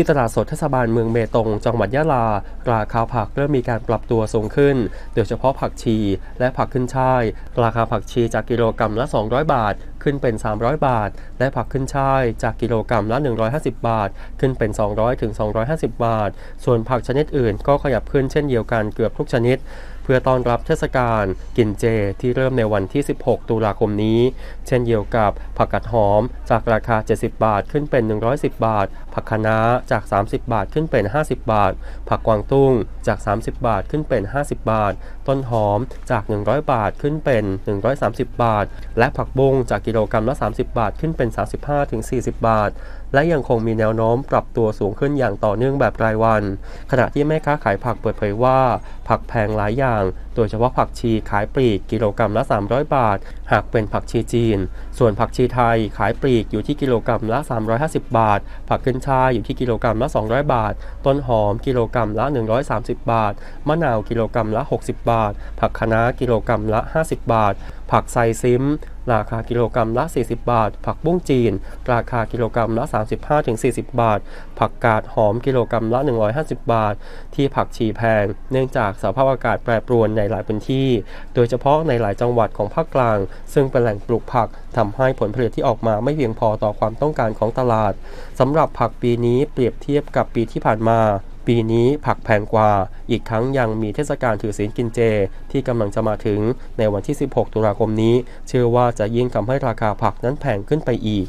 ที่ตลาดสดเทศบาลเมืองเบตง จังหวัดยะลา ราคาผักเริ่มมีการปรับตัวสูงขึ้น โดยเฉพาะผักชีและผักขึ้นช่าย ราคาผักชีจากกิโลกรัมละ 200 บาทขึ้นเป็น 300 บาท และผักขึ้นช่ายจากกิโลกรัมละ 150 บาท ขึ้นเป็น 200ถึง250 บาท ส่วนผักชนิดอื่นก็ขยับขึ้นเช่นเดียวกันเกือบทุกชนิด เพื่อต้อนรับเทศกาลกินเจที่เริ่มในวันที่ 16 ตุลาคมนี้ เช่นเดียวกับผักกาดหอมจากราคา 70 บาทขึ้นเป็น 110 บาท ผักคะน้าจาก 30 บาทขึ้นเป็น 50 บาท ผักกวางตุ้งจาก 30 บาทขึ้นเป็น 50 บาท ต้นหอมจาก 100 บาทขึ้นเป็น 130 บาท และผักบุ้งจากกิโลกรัมละ 30 บาทขึ้นเป็น 35-40 บาท และยังคงมีแนวโน้มปรับตัวสูงขึ้นอย่างต่อเนื่องแบบรายวัน ขณะที่แม่ค้าขายผักเปิดเผยว่า ผักแพงหลายอย่าง โดยเฉพาะผักชีขายปลีกกิโลกรัมละ 300 บาท หากเป็นผักชีจีน ส่วนผักชีไทยขายปลีกอยู่ที่กิโลกรัมละ 350 บาท ผักขึ้นชายอยู่ที่กิโลกรัมละ 200 บาท ต้นหอมกิโลกรัมละ 130 บาท มะนาวกิโลกรัมละ 60 บาท ผักคะน้ากิโลกรัมละ 50 บาท ผักไซซิม ราคากิโลกรัมละ 40 บาท ผักบุ้งจีน ราคากิโลกรัมละ 35-40 บาท ผักกาดหอมกิโลกรัมละ 150 บาท ที่ผักชีแพง เนื่องจากสภาพอากาศแปรปรวนในหลายพื้นที่ โดยเฉพาะในหลายจังหวัดของภาคกลาง ซึ่งเป็นแหล่งปลูกผักทำให้ผลผลิตที่ออกมาไม่เพียงพอต่อความต้องการของตลาดสำหรับผักปีนี้เปรียบเทียบกับปีที่ผ่านมา ปีนี้ผักแพงกว่า อีกทั้งยังมีเทศกาลถือศีลกินเจ ที่กำลังจะมาถึงในวันที่ 16 ตุลาคมนี้ เชื่อว่าจะยิ่งทำให้ราคาผักนั้นแพงขึ้นไปอีก